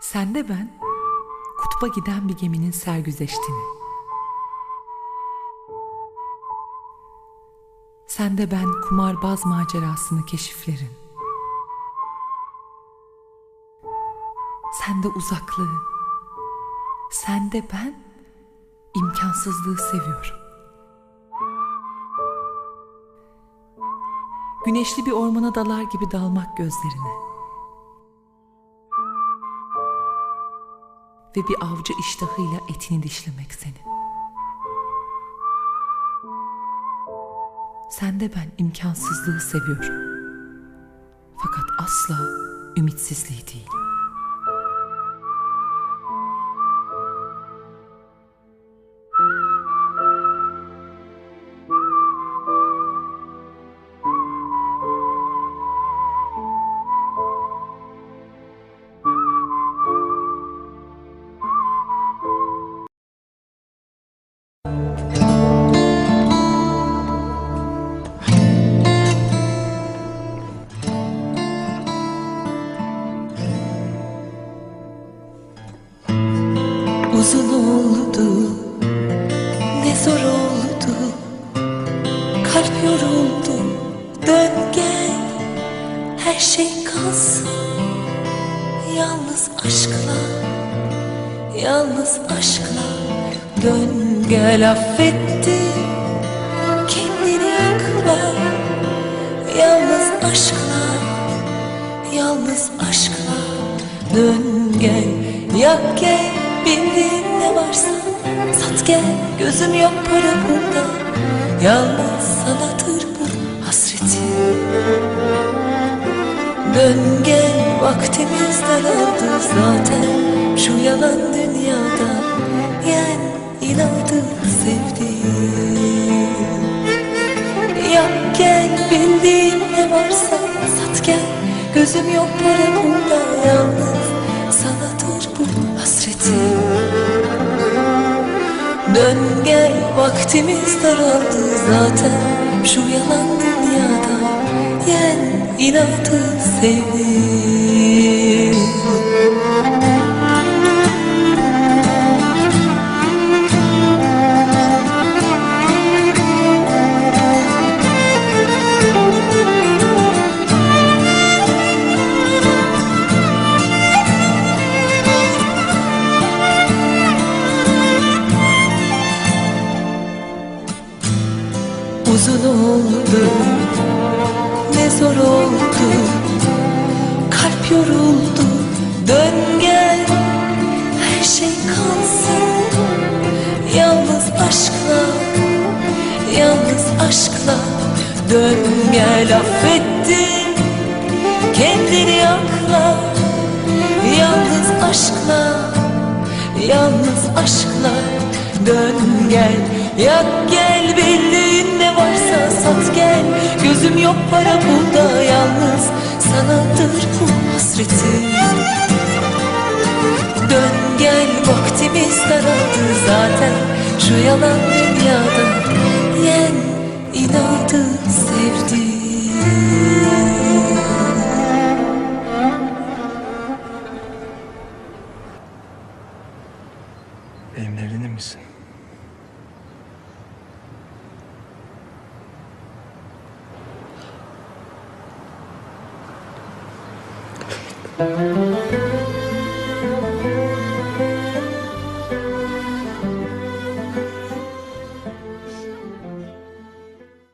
Sen de ben kutba giden bir geminin sergüzeştini. Sen de ben kumarbaz macerasını keşiflerin. Sen de uzaklığı, sen de ben imkansızlığı seviyorum. Güneşli bir ormana dalar gibi dalmak gözlerine. Ve bir avcı iştahıyla etini dişlemek senin. Sen de ben imkansızlığı seviyorum. Fakat asla ümitsizliği değil. Uzun oldu, ne zor oldu. Kalp yoruldu, dön gel. Her şey kalsın. Yalnız aşkla, yalnız aşkla Dön gel. Affetti Kendini yakma Yalnız aşkla, yalnız aşkla Dön gel, yak gel Bildiğin ne varsa. Sat gel Gözüm yok para burada Yalnız sanadır bu hasretim Dön gel vaktimiz daraldı zaten. Şu yalan dünyada Yen inadı sevdiğim. Yak gel bildiğin ne varsa. Sat gel Gözüm yok para Dön gel vaktimiz daraldı zaten. Şu yalan dünyada Yen inadı sevdim Uzun oldu, ne zor oldu. Kalp yoruldu, dön gel Her şey kalsın. Yalnız aşkla, yalnız aşkla Dön gel affettim Kendini yakla Yalnız aşkla Yalnız aşkla dön gel. Yak gel bildiğin hasretim Dön gel vaktimiz daraldı zaten. Şu yalan dünyada Yen inadı sevdim Benimle evlenir misin?